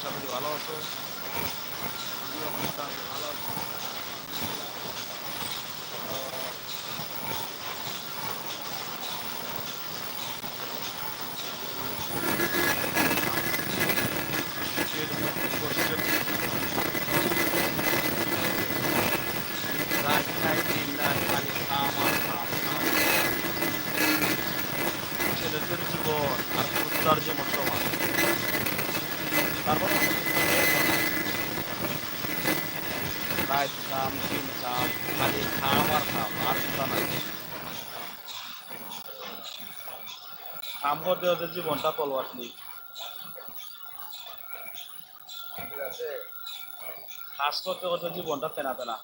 আশা করি ভালো আছো আমিও মোটামুটি ভালো আছি শীতের মধ্যে বসে রাত জীবনটা ঠিক আছে করতে করতে জীবনটা পেনা পেনা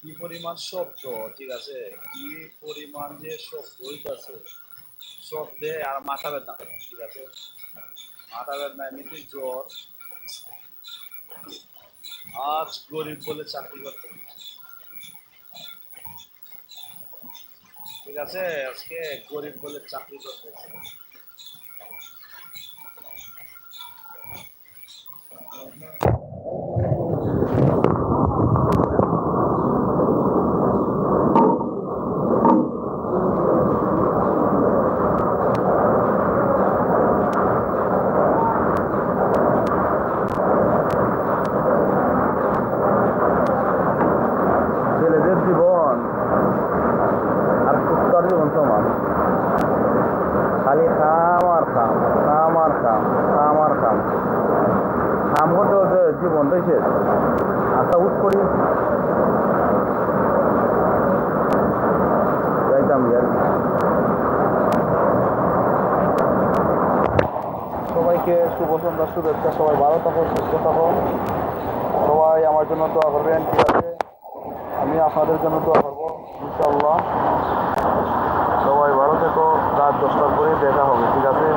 কি পরিমাণ শব্দ? ঠিক আছে। কি পরিমাণ যে শব্দ হইতাছে? শব্দে আর মাথা বেদনা ঠিক আছে? মাথা বেদনা এমনিতেই জ্বর। আজ গরিব বলে চাকরি করতে ঠিক আছে? আজকে গরিব বলে চাকরি করতে হচ্ছে। ছেলেদের জীবন আর কুত্তার খালি খাম আর খাম খাম আর খাম খাম আর খাম খাম করতে করতে জীবনটাই শেষ। উঠ করি। যাইতাম সবাইকে শুভ সন্ধ্যা, শুভেচ্ছা। সবাই ভালো থাকো, সুস্থ থাকো। সবাই আমার জন্য দোয়া করবেন, ঠিক আছে? আমি আপনাদের জন্য দোয়া করব ইনশাল্লাহ রাত দশটার পরে দেখা হবে ঠিক আছে?